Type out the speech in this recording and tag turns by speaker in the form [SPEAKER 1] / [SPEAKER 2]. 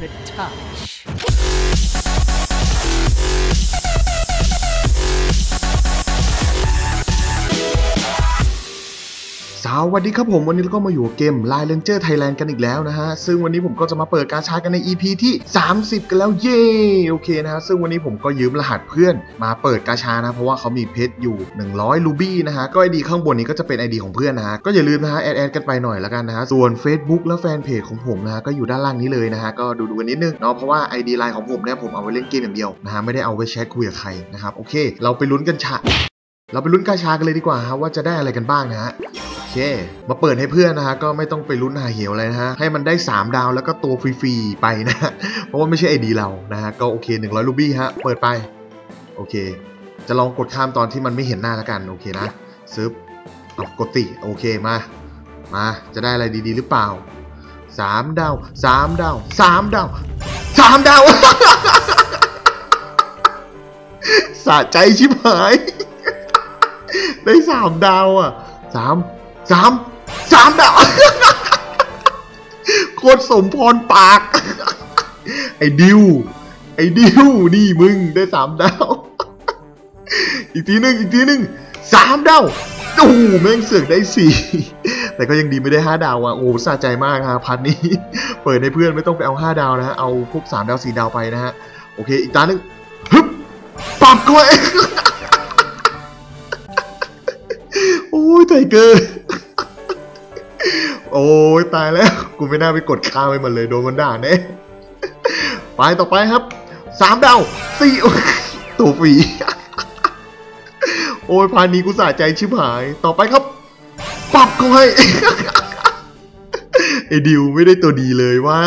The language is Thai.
[SPEAKER 1] could touch.
[SPEAKER 2] สวัสดีครับผมวันนี้เราก็มาอยู่กเกม Line Ranger Thailand กันอีกแล้วนะฮะ ซึ่งวันนี้ผมก็จะมาเปิดการชาร์กันใน EP ที่ 30 กันแล้วเย้โอเคนะฮะซึ่งวันนี้ผมก็ยืมรหัสเพื่อนมาเปิดกาชานะ เพราะว่าเขามีเพชรอยู่ 100 ลูบี้นะฮะ ก็ไอดีข้างบนนี้ก็จะเป็น ID ของเพื่อนนะฮะ ก็อย่าลืมนะฮะแอดแอดกันไปหน่อยแล้วกันนะฮะ ส่วน Facebook และแฟนเพจของผมนะฮะก็อยู่ด้านล่างนี้เลยนะฮะก็ดูดูกันนิดนึงเนาะเพราะว่า ID ไลน์ของผมเนี่ยผมเอาไว้เล่นเกมอย่างเดียวนะฮะไม่ได้เอาไว้แชทคุยกับใครนะครับโอเค เราไปลุ้นกันชาเราไปลุ้นกาชากันเลยดีกว่าฮะว่าจะได้อะไรกันบ้างนะฮะ เค มาเปิดให้เพื่อนนะฮะก็ไม่ต้องไปลุ้นหาเหวอะไรนะฮะให้มันได้ 3 ดาวแล้วก็ตัวฟรีๆไปนะเพราะว่าไม่ใช่ไอดีเรานะฮะก็โอเค 100ลูบี้ฮะเปิดไปโอเค จะลองกดข้ามตอนที่มันไม่เห็นหน้าแล้วกันโอเคนะซึบเอากดติโอเคมามาจะได้อะไรดีๆ หรือเปล่า3ดาว3ดาว3ดาว3ดาวสะใจชิบหาย ได้สามดาวอะสาม สามสามดาวโคตรสมพรปาก ไอ้ดิว ไอ้ดิว นี่มึงได้สามดาว อีกทีหนึ่งอีกทีหนึ่งสามดาวโอ้แม่งเสือกได้สี่แต่ก็ยังดีไม่ได้ห้าดาวอะโอ้สะใจมากฮะพันนี้ เปิดให้เพื่อนไม่ต้องไปเอาห้าดาวนะฮะเอาพวกสามดาวสี่ดาวไปนะฮะโอเค อีกตาหนึ่งฮึบปับกล้วยโอ้ยไทเกอร์ ยตายแล้ว กูไม่น่าไปกดค้างไปมันเลยโดนมันด่าแน่ไปต่อไปครับสามดาวสี่ตัวฝีโอ้ยพานี้กูสะใจชิบหาย ต่อไปครับปรับเขาให้ไอ้ดิวไม่ได้ตัวดีเลยว้า